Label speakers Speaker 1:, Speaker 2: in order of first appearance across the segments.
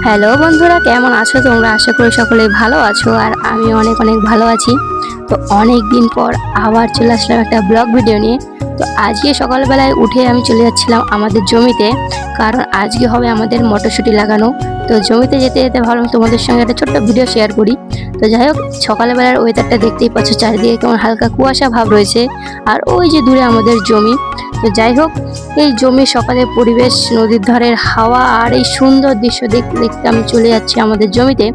Speaker 1: Hello বন্ধুরা, কেমন আছো তোমরা? আশা করি সকলেই ভালো আছো আর আমি অনেক অনেক ভালো আছি। তো অনেক দিন পর আবার চলে আসলাম একটা ব্লগ ভিডিও নিয়ে। তো আজকে সকালবেলায় উঠে আমি চলে যাচ্ছিলাম আমাদের জমিতে, কারণ আজকে হবে আমাদের মটরশুঁটি লাগানো। তো জমিতে যেতে যেতে ভাবলাম তোমাদের সঙ্গে একটা ছোট্ট ভিডিও শেয়ার করি। তো যাই হোক, সকালবেলার ওয়েদারটা দেখতেই পাচ্ছ, চারিদিকে কেমন হালকা কুয়াশা ভাব রয়েছে। আর ওই যে দূরে আমাদের জমি তো যাই হোক, এই জমি সকালে পরিবেশ, নদীর ধারের হাওয়া আর এই সুন্দর দৃশ্য দেখতে দেখতে আমি চলে যাচ্ছি আমাদের জমিতে।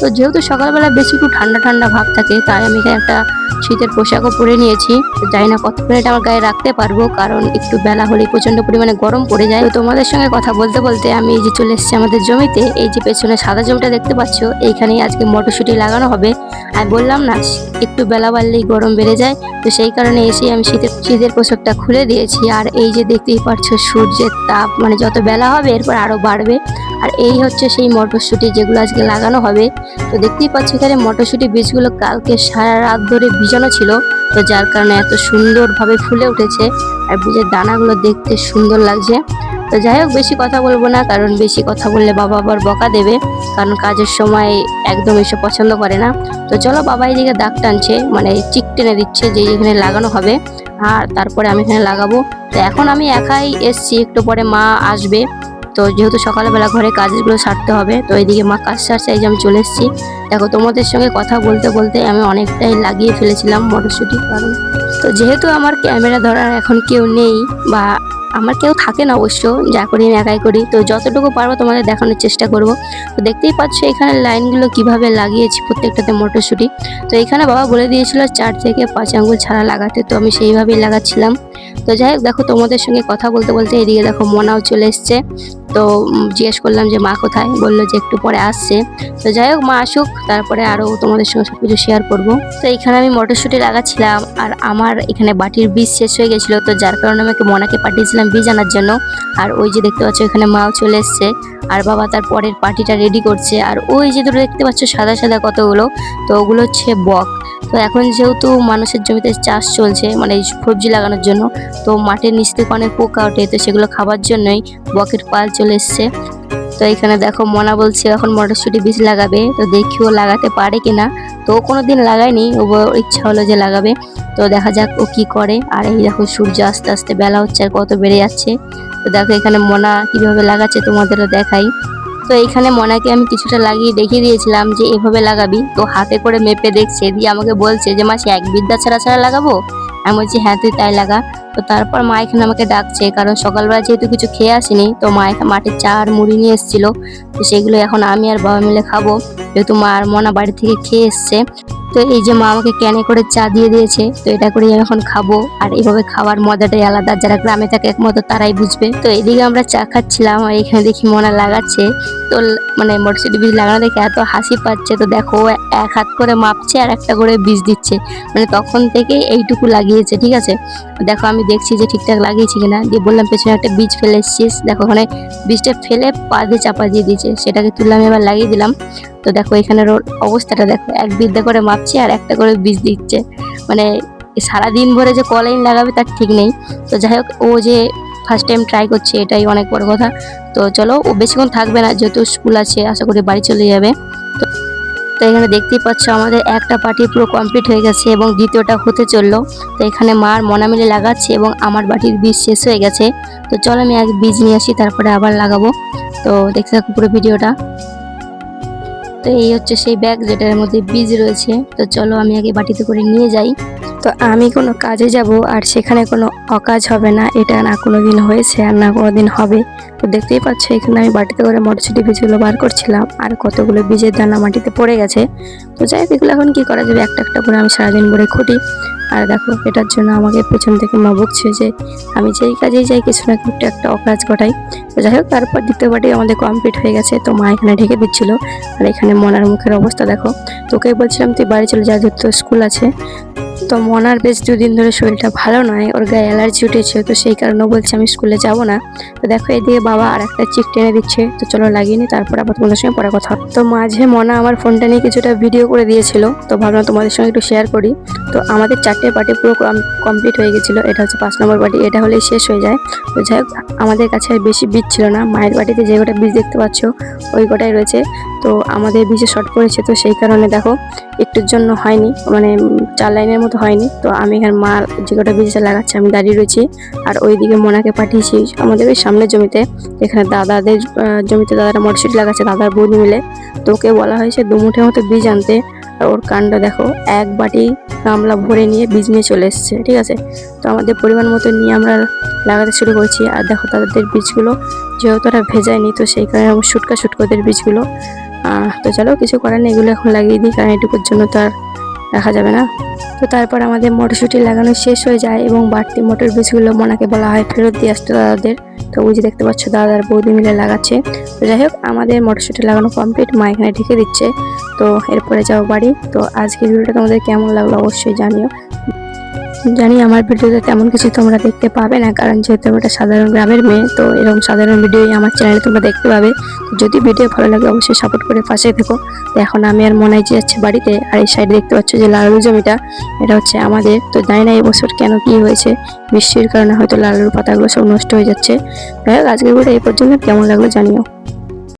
Speaker 1: তো যেহেতু সকালবেলা বেশি একটু ঠান্ডা ঠান্ডা ভাব থাকে, তাই আমি এখানে একটা শীতের পোশাকও পরে নিয়েছি। জানি না কতক্ষণ এটা আমার গায়ে রাখতে পারব, কারণ একটু বেলা হলেই প্রচণ্ড পরিমাণে গরম পড়ে যায়। তো তোমাদের সঙ্গে কথা বলতে বলতে আমি এই যে চলে এসেছি আমাদের জমিতে, এই যে পেছনে সাদা জমিটা দেখতে পাচ্ছ, এইখানেই আজকে মটরশুঁটি লাগানো হবে। আর বললাম না, একটু বেলা বাড়লেই গরম বেড়ে যায়, তো সেই কারণে এসে আমি শীতের শীতের পোশাকটা খুলে দিয়েছি। আর এই যে দেখতেই পাচ্ছ সূর্যের তাপ মানে যত বেলা হবে এরপর আরও বাড়বে। আর এই হচ্ছে সেই মটরশুঁটি যেগুলো আজকে লাগানো হবে। তো দেখতেই পাচ্ছি এখানে মটরশুঁটি বীজগুলো কালকে সারা রাত ধরে ভিজানো ছিল। তো যার কারণে এত সুন্দরভাবে ফুলে উঠেছে আর বীজের দানাগুলো দেখতে সুন্দর লাগছে। তো যাই হোক, বেশি কথা বলব না, কারণ বেশি কথা বললে বাবা আবার বকা দেবে, কারণ কাজের সময় একদম এসব পছন্দ করে না। তো চলো বাবা এদিকে দাগ টানছে মানে চিক টেনে দিচ্ছে যে এখানে লাগানো হবে, আর তারপরে আমি এখানে লাগাবো। তো এখন আমি একাই এসছি, একটু পরে মা আসবে। তো যেহেতু সকালবেলা ঘরে কাজগুলো সারতে হবে, তো এইদিকে মা কাজ সারছে, এই যে আমি চলে এসেছি। দেখো, তোমাদের সঙ্গে কথা বলতে বলতে আমি অনেকটাই লাগিয়ে ফেলেছিলাম মটরশুঁটি, কারণ তো যেহেতু আমার ক্যামেরা ধরার এখন কেউ নেই বা আমার কেউ থাকে না অবশ্য, যা করি আমি একাই করি, তো যতটুকু পারব তোমাদের দেখানোর চেষ্টা করব। তো দেখতেই পাচ্ছ এখানে লাইনগুলো কীভাবে লাগিয়েছি প্রত্যেকটাতে মটরশুঁটি। তো এখানে বাবা বলে দিয়েছিল চার থেকে পাঁচ আঙ্গুল ছাড়া লাগাতে, তো আমি সেইভাবেই লাগাচ্ছিলাম। তো যাই হোক, দেখো তোমাদের সঙ্গে কথা বলতে বলতে এদিকে দেখো মনাও চলে এসছে। তো জিজ্ঞেস করলাম যে, মা কোথায়? বলল যে, একটু পরে আসছে। তো যাই হোক, মা আসুক, তারপরে আরও তোমাদের সঙ্গে সব কিছু শেয়ার করব। তো এখানে আমি মটরশুঁটি লাগাচ্ছিলাম আর আমার এখানে বাটির বীজ শেষ হয়ে গেছিল। তো যার কারণে আমাকে মনাকে পাঠিয়েছিলাম বীজ আনার জন্য। আর ওই যে দেখতে পাচ্ছ, এখানে মাও চলে এসছে। আর বাবা তার পরের পার্টিটা রেডি করছে। আর ওই যে দুটো দেখতে পাচ্ছ সাদা সাদা কতগুলো? তো ওগুলো হচ্ছে বক। তো এখন যেহেতু মানুষের জমিতে চাষ চলছে মানে সবজি লাগানোর জন্য, তো মাটির নিচ থেকে অনেক পোকা ওঠে, তো সেগুলো খাবার জন্যই বকের পাল চলে এসছে। তো এখানে দেখো মনা বলছে, এখন মটরশুঁটি বীজ লাগাবে, তো দেখি ও লাগাতে পারে কিনা। তো ও কোনো দিন লাগায়নি, ও ইচ্ছা হলো যে লাগাবে। তো দেখা যাক ও কি করে। আর এই দেখো সূর্য আস্তে আস্তে বেলা হচ্ছে আর কত বেড়ে যাচ্ছে। তো দেখো এখানে মনা কীভাবে লাগাচ্ছে তোমাদেরও দেখাই। তো এইখানে মনাকে আমি কিছুটা লাগিয়ে দেখিয়ে দিয়েছিলাম যে এভাবে লাগাবি। তো হাতে করে মেপে দেখছে, দিয়ে আমাকে বলছে যে মাসে এক বিদ্যা ছাড়া ছাড়া লাগাবো? আমি বলছি হ্যাঁ তুই তাই লাগা। তো তারপর মা এখানে আমাকে ডাকছে, কারণ সকালবেলা যেহেতু কিছু খেয়ে আসিনি, তো মা মাঠে চা আর মুড়ি নিয়ে এসেছিল। তো সেগুলো এখন আমি আর বাবা মিলে খাব, যেহেতু মা আর মনা বাড়ি থেকে খেয়ে এসছে। তো এই যে মা আমাকে ক্যানে করে চা দিয়ে দিয়েছে, তো এটা করে এখন খাব। আর এইভাবে খাওয়ার মজাটাই আলাদা, যারা গ্রামে থাকে একমত তারাই বুঝবে। তো এদিকে আমরা চা খাচ্ছিলাম, আর এখানে দেখি মনে লাগাচ্ছে। তো মানে মোটরসাইকেল বীজ লাগানো দেখে এত হাসি পাচ্ছে। তো দেখো এক হাত করে মাপছে আর একটা করে বীজ দিচ্ছে। মানে তখন থেকে এইটুকু লাগিয়েছে, ঠিক আছে? দেখো, আমি দেখছি যে ঠিকঠাক লাগিয়েছি কিনা। দিয়ে বললাম, পেছনে একটা বীজ ফেলে এসছিস। দেখো, ওখানে বীজটা ফেলে পা দিয়ে চাপা দিয়ে দিয়েছে। সেটাকে তুললাম, এবার লাগিয়ে দিলাম। তো দেখো এখানের অবস্থাটা দেখো, এক বিদ্যা করে মাপছে আর একটা করে বীজ দিচ্ছে। মানে সারাদিন ভরে যে কলাইন লাগাবে তার ঠিক নেই। তো যাই হোক, ও যে ফার্স্ট টাইম ট্রাই করছে, এটাই অনেক বড় কথা। তো চলো, ও বেশিক্ষণ থাকবে না, যেহেতু স্কুল আছে, আশা করি বাড়ি চলে যাবে। তো এখানে দেখতেই পাচ্ছ আমাদের একটা পার্টি পুরো কমপ্লিট হয়ে গেছে এবং দ্বিতীয়টা হতে চলল। তো এখানে মার মনা মিলে লাগাচ্ছে এবং আমার বাটির বীজ শেষ হয়ে গেছে। তো চলো আমি এক বীজ নিয়ে আসি, তারপরে আবার লাগাবো। তো দেখতে থাকো পুরো ভিডিওটা। তো এই হচ্ছে সেই ব্যাগ যেটার মধ্যে বীজ রয়েছে। তো চলো আমি আগে বাটিতে করে নিয়ে যাই। তো আমি কোনো কাজে যাব আর সেখানে কোনো অকাজ হবে না, এটা না কোনো দিন হয়েছে আর না কোনো দিন হবে। তো দেখতেই পাচ্ছ, এখানে আমি বাটিতে করে মটরশুঁটি বীজগুলো বার করছিলাম আর কতগুলো বীজের দানা মাটিতে পড়ে গেছে। তো যাই হোক, এগুলো এখন কী করা যাবে? একটা একটা করে আমি সারাদিন ভরে খুঁটি। আর দেখো, এটার জন্য আমাকে পেছন থেকে মা বকছে যে আমি যেই কাজেই যাই, কিছু না কিছু একটা অকাজ ঘটাই। তো যাই হোক, তারপর দ্বিতীয় বাটি আমাদের কমপ্লিট হয়ে গেছে। তো মা এখানে ঢেকে দিচ্ছিল। আর এখানে মনার মুখের অবস্থা দেখো। তোকে বলছিলাম, তুই বাড়ি চলে যা তোর স্কুল আছে। তো মনার বেশ দুদিন ধরে শরীরটা ভালো নয়, ওর গায়ে অ্যালার্জি উঠেছে, তো সেই কারণে বলছে আমি স্কুলে যাব না। তো দেখো এদিকে বাবা আর একটা চিক টেনে দিচ্ছে, তো চলো লাগিয়ে নি, তারপর আবার তোমাদের সঙ্গে পরে কথা তো মাঝে মনা আমার ফোনটা নিয়ে কিছুটা ভিডিও করে দিয়েছিল, তো ভাবলাম তোমাদের সঙ্গে একটু শেয়ার করি। তো আমাদের চারটে পার্টি পুরো কমপ্লিট হয়ে গেছিল, এটা হচ্ছে পাঁচ নম্বর পার্টি এটা হলেই শেষ হয়ে যায়। তো যাই হোক, আমাদের কাছে বেশি বীজ ছিল না, মায়ের বাড়িতে যে কটা বীজ দেখতে পাচ্ছ, ওই কটাই রয়েছে। তো আমাদের বীজে শর্ট পড়েছে তো সেই কারণে দেখো, একটুর জন্য হয়নি মানে চার লাইনের মতো হয়নি। তো আমি এখানে মা যে কটা বীজটা লাগাচ্ছে, আমি দাঁড়িয়ে রয়েছি। আর ওইদিকে মোনাকে পাঠিয়েছি আমাদের ওই সামনের জমিতে। এখানে দাদাদের জমিতে দাদারা মটরশুটি লাগাচ্ছে, দাদার বোন মিলে। তো ওকে বলা হয়েছে দু মুঠের মতো বীজ আনতে। আর ওর কাণ্ড দেখো, এক বাটি গামলা ভরে নিয়ে বীজ নিয়ে চলে এসছে, ঠিক আছে? তো আমাদের পরিমাণ মতো নিয়ে আমরা লাগাতে শুরু করছি। আর দেখো তাদের বীজগুলো যেহেতু ওরা ভেজায়নি, তো সেই কারণে আমার শুটকা ওদের বীজগুলো তো চলো, কিছু করার নেই, এগুলো এখন লাগিয়ে দিই, কারণ এটুকুর জন্য তো আর রাখা যাবে না। তো তারপর আমাদের মটরশুঁটি লাগানো শেষ হয়ে যায় এবং বাড়তি মটর বীজগুলো মনাকে বলা হয় ফেরত দিয়ে আসতে দাদাদের তো ওই যে দেখতে পাচ্ছ দাদার বৌদি মিলে লাগাচ্ছে। তো যাই হোক, আমাদের মটরশুঁটি লাগানো কমপ্লিট মা এখানে ঢেকে দিচ্ছে। তো এরপরে যাও বাড়ি। তো আজকের ভিডিওটা তোমাদের কেমন লাগল অবশ্যই জানিও। জানি আমার ভিডিওতে তেমন কিছু তোমরা দেখতে পাবে না, কারণ যেহেতু আমি একটা সাধারণ গ্রামের মেয়ে, তো এরকম সাধারণ ভিডিওই আমার চ্যানেলে তোমরা দেখতে পাবে। যদি ভিডিও ভালো লাগে অবশ্যই সাপোর্ট করে পাশে থেকো। তো এখন আমি আর মনে যে যাচ্ছে বাড়িতে, আর এই সাইডে দেখতে পাচ্ছ যে লালু জমিটা, এটা হচ্ছে আমাদের। তো জানি না এবছর কেন কি হয়েছে, বৃষ্টির কারণে হয়তো লালুর পাতাগুলো সব নষ্ট হয়ে যাচ্ছে। যাই হোক, আজকের এই পর্যন্ত, কেমন লাগল জানিও।